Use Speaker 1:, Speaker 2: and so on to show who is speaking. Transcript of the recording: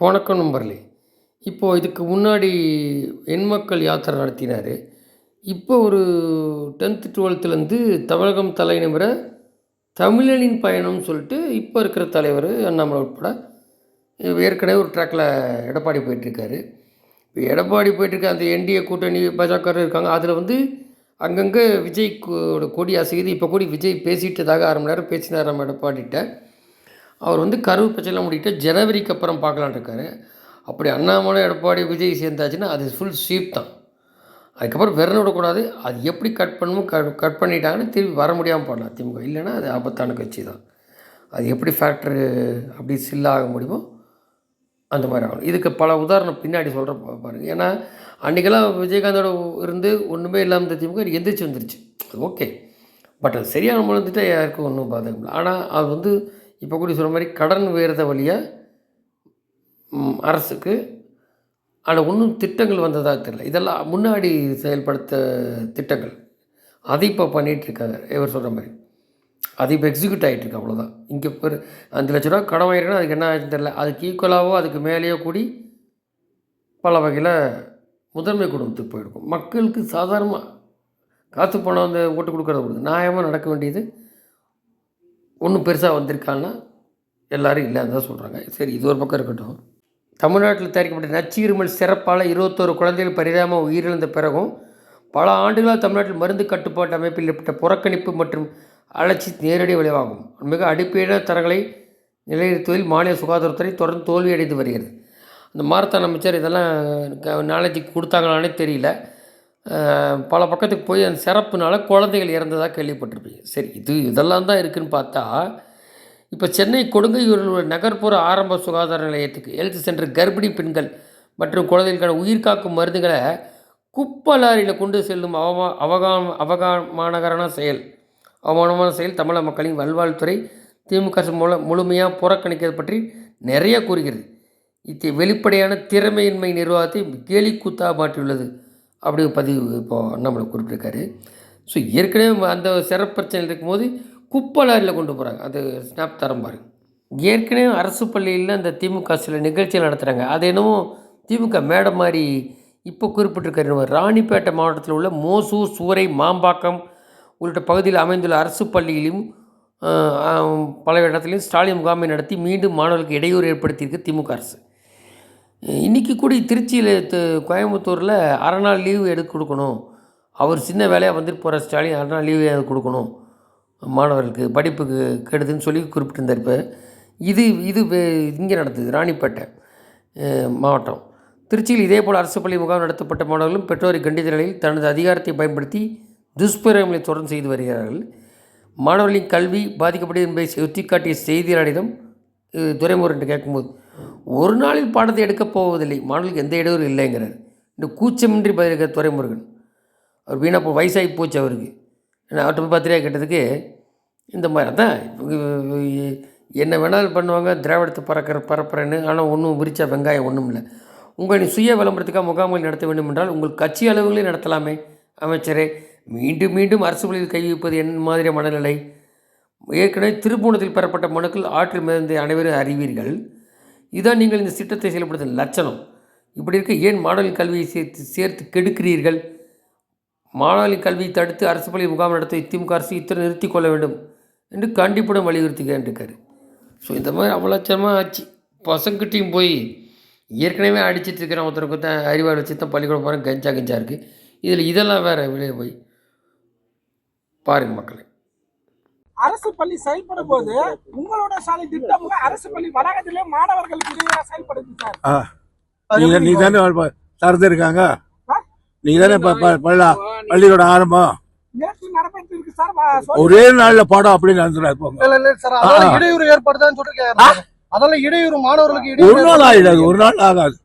Speaker 1: வணக்கம் நண்பர்களே. இப்போது இதுக்கு முன்னாடி எண்மக்கள் யாத்திரை நடத்தினார். இப்போ ஒரு டென்த்து டுவெல்த்துலேருந்து தமிழகம் தலை தமிழனின் பயணம்னு சொல்லிட்டு இப்போ இருக்கிற தலைவர் அண்ணாமலை உட்பட ஏற்கனவே ஒரு ட்ராக்கில் எடப்பாடி போயிட்டுருக்காரு. இப்போ எடப்பாடி போயிட்டுருக்க அந்த என்டிஏ கூட்டணி பாஜக இருக்காங்க. அதில் வந்து அங்கங்கே விஜய் கொடி அசையுது. இப்போ கூடி விஜய் பேசிட்டதாக அரை மணி நேரம் பேசினார் நம்ம எடப்பாடிட்ட அவர் வந்து கருவு பிரச்சனை முடிக்கிட்டு ஜனவரிக்கு அப்புறம் பார்க்கலான்னு இருக்காரு அப்படி அண்ணாமலை எடப்பாடி விஜய் சேர்ந்தாச்சுன்னா அது ஃபுல் ஸ்வீப் தான். அதுக்கப்புறம் விரல விடக்கூடாது. அது எப்படி கட் பண்ணணும் கட் கட் பண்ணிட்டாங்கன்னு திரும்பி வர முடியாமல் போடலாம் திமுக. இல்லைன்னா அது ஆபத்தான கட்சி தான். அது எப்படி ஃபேக்டரு அப்படி சில்லாக முடியுமோ அந்த மாதிரி ஆகணும். இதுக்கு பல உதாரணம் பின்னாடி சொல்கிறேன் பாருங்கள் ஏன்னா அன்றைக்கெல்லாம் விஜயகாந்தோட இருந்து ஒன்றுமே இல்லாமல் இருந்த திமுக எந்திரிச்சு வந்துருச்சு. அது ஓகே பட் அது சரியான முழுந்துட்டால் யாருக்கும் ஒன்றும் பாதகம் இல்லை. ஆனால் அது வந்து இப்போ கூட சொல்கிற மாதிரி கடன் உயர்ந்த வழியாக அரசுக்கு ஆனால் ஒன்றும் திட்டங்கள் வந்ததாக தெரியல. இதெல்லாம் முன்னாடி செயல்படுத்த திட்டங்கள். அதை இப்போ பண்ணிகிட்டு இருக்காங்க. இவர் சொல்கிற மாதிரி. அது இப்போ எக்ஸிக்யூட் ஆகிட்டு இருக்கு அவ்வளோதான் இங்கே பெரு அஞ்சு லட்ச ரூபா கடன் வாங்கிருக்கணும் அதுக்கு என்ன ஆச்சுன்னு தெரியல. அதுக்கு ஈக்குவலாகவோ அதுக்கு மேலேயோ கூடி பல வகையில் முதன்மை குடும்பத்துக்கு போயிருக்கும். மக்களுக்கு சாதாரணமாக காசு பணம் வந்து ஓட்டு கொடுக்கறத கொடுக்குது நியாயமாக நடக்க வேண்டியது ஒன்றும் பெருசாக வந்திருக்கான்னா எல்லோரும் இல்லைன்னு தான் சொல்கிறாங்க சரி இது ஒரு பக்கம் இருக்கட்டும். தமிழ்நாட்டில் தயாரிக்கப்பட்ட நச்சு இருமல் சிறப்பால் இருபத்தோரு குழந்தைகள் பரிதாபமாக உயிரிழந்த பிறகும் பல ஆண்டுகளாக தமிழ்நாட்டில் மருந்து கட்டுப்பாட்டு அமைப்பில் ஏற்பட்ட புறக்கணிப்பு மற்றும் அலட்சி நேரடி விளைவாகும். மிக அடிப்படையான தரங்களை நிலைநிறுத்துவதில் மாநில சுகாதாரத்துறை தொடர்ந்து தோல்வியடைந்து வருகிறது. அந்த மாரத்தான் அமைச்சர் இதெல்லாம் நாலேஜுக்கு கொடுத்தாங்களானே தெரியல. பல பக்கத்துக்கு போய் அந்த சிறப்புனால குழந்தைகள் இறந்ததாக கேள்விப்பட்டிருப்பீங்க. சரி இது இதெல்லாம் தான் இருக்குதுன்னு பார்த்தா இப்போ சென்னை கொடுங்கையூரில் நகர்ப்புற ஆரம்ப சுகாதார நிலையத்துக்கு ஹெல்த் சென்டர் கர்ப்பிணி பெண்கள் மற்றும் குழந்தைகளுக்கான உயிர்காக்கும் மருந்துகளை குப்பை லாரியில் கொண்டு செல்லும் அவமா அவகா அவகாமானகரான செயல். அவமானமான செயல் தமிழக மக்களின் வல்வாழ்வுத்துறை திமுக அரசு முழுமையாக புறக்கணிக்கிறது பற்றி நிறைய கூறுகிறது. இது வெளிப்படையான திறமையின்மை நிர்வாகத்தை கேலி கூத்தாக மாற்றியுள்ளது. அப்படி பதிவு இப்போது அண்ணாமலை குறிப்பிட்டிருக்காரு. ஸோ ஏற்கனவே அந்த சிறப்பு இருக்கும்போது குப்பை லாரியில் கொண்டு போகிறாங்க அது ஸ்னாப் தரம் பாருங்க ஏற்கனவே அரசு பள்ளியில் அந்த திமுக சில நிகழ்ச்சிகள் நடத்துகிறாங்க அது என்னவோ திமுக மேடம் மாதிரி இப்போ குறிப்பிட்டிருக்காரு ராணிப்பேட்டை மாவட்டத்தில் உள்ள மோசூர் சூறை மாம்பாக்கம் உள்ளிட்ட பகுதியில் அமைந்துள்ள அரசு பள்ளியிலும் பல இடத்துலையும் ஸ்டாலின் முகாமை நடத்தி மீண்டும் மாணவர்களுக்கு இடையூறு ஏற்படுத்தியிருக்கு திமுக அரசு. இன்றைக்கி கூட திருச்சியில் கோயம்புத்தூரில் அரை நாள் லீவு எடுத்து கொடுக்கணும். அவர் சின்ன வேலையாக வந்துட்டு போகிற ஸ்டாலின் அரை நாள் லீவு கொடுக்கணும். மாணவர்களுக்கு படிப்புக்கு கெடுதுன்னு சொல்லி குறிப்பிட்டிருந்தார் இப்போ. இது இது இங்கே நடந்தது ராணிப்பேட்டை மாவட்டம். திருச்சியில் இதேபோல் அரசு பள்ளி முகாம் நடத்தப்பட்ட மாணவர்களும் பெற்றோரை கண்டித்த நிலையில் தனது அதிகாரத்தை பயன்படுத்தி துஷ்பிரயோகங்களை தொடர்ந்து செய்து வருகிறார்கள். மாணவர்களின் கல்வி பாதிக்கப்பட்டது என்பதை சுட்டிக்காட்டிய செய்தியாளரிடம் இது துரைமுருகன் என்று கேட்கும்போது ஒரு நாளில் பாடத்தை எடுக்கப் போவதில்லை. மாணவர்களுக்கு எந்த இடையூறு இல்லைங்கிறார். இந்த கூச்சமின்றி பதிலளிக்க துறைமுருகன். அவர் வீணாக போ வயசாகி போச்சு அவருக்கு. ஏன்னா அவர்கிட்ட போய் பத்திரிகை கேட்டதுக்கு இந்த மாதிரி அதான் என்ன வேணாலும் பண்ணுவாங்க திராவிடத்தை பறக்கிற பரப்புறேன்னு. ஆனால் ஒன்றும் விரிச்சா வெங்காயம் ஒன்றும் இல்லை. உங்களை சுய விளம்பரத்துக்காக முகாம்கள் நடத்த வேண்டும் என்றால் உங்கள் கட்சி அளவுகளே நடத்தலாமே அமைச்சரே. மீண்டும் மீண்டும் அரசு பள்ளியில் கை வைப்பது என்ன மாதிரி மனநிலை. ஏற்கனவே திருப்பூணத்தில் பெறப்பட்ட மனுக்கள் ஆற்றில் மிதந்த அனைவரும் அறிவீர்கள். இதுதான் நீங்கள் இந்த திட்டத்தை செயல்படுத்தும் லட்சணம். இப்படி இருக்க ஏன் மாணவர்கள் கல்வியை சேர்த்து சேர்த்து கெடுக்கிறீர்கள்? மாணவர்களின் கல்வியை தடுத்து அரசு பள்ளி முகாம் நடத்த திமுக அரசு இத்தனை நிறுத்தி கொள்ள வேண்டும் என்று கண்டிப்புடன் வலியுறுத்துகிறேன் இருக்காரு ஸோ இந்த மாதிரி அவலட்சமாக ஆச்சு. பசங்கிட்டையும் போய் ஏற்கனவே அடிச்சிட்டு இருக்கிற ஒருத்தருக்கு தான் அறிவாள் வச்சு தான் பள்ளிக்கூடம் போகிறேன் கஞ்சா கஞ்சா இருக்குது இதில் இதெல்லாம் வேறு வெளியே போய் பாருங்கள் மக்களை.
Speaker 2: அரசு பள்ளி செயல்படும் போது உங்களோட சாலை திட்டம்ல அரசு பள்ளி வளாகத்திலே மாணவர்களுக்கு இடையே செயல்படுது சார்.
Speaker 3: நீ தானே திறந்து இருக்காங்க? நீங்க தானே பள்ளியோட ஆரம்பம். ஒரே நாள்ல பாடம் அப்படின்னு நடந்துடாது போங்க
Speaker 4: இல்ல இல்ல சார்
Speaker 3: ஆ,
Speaker 4: அதனால
Speaker 3: ஆ.
Speaker 4: இடையூறு ஏற்படுதான்னு சொல்லிருக்காரு அதெல்லாம் இடையூறு மாணவர்களுக்கு
Speaker 3: ஒரு நாள் ஆயிடாது ஒரு நாள் ஆகாது.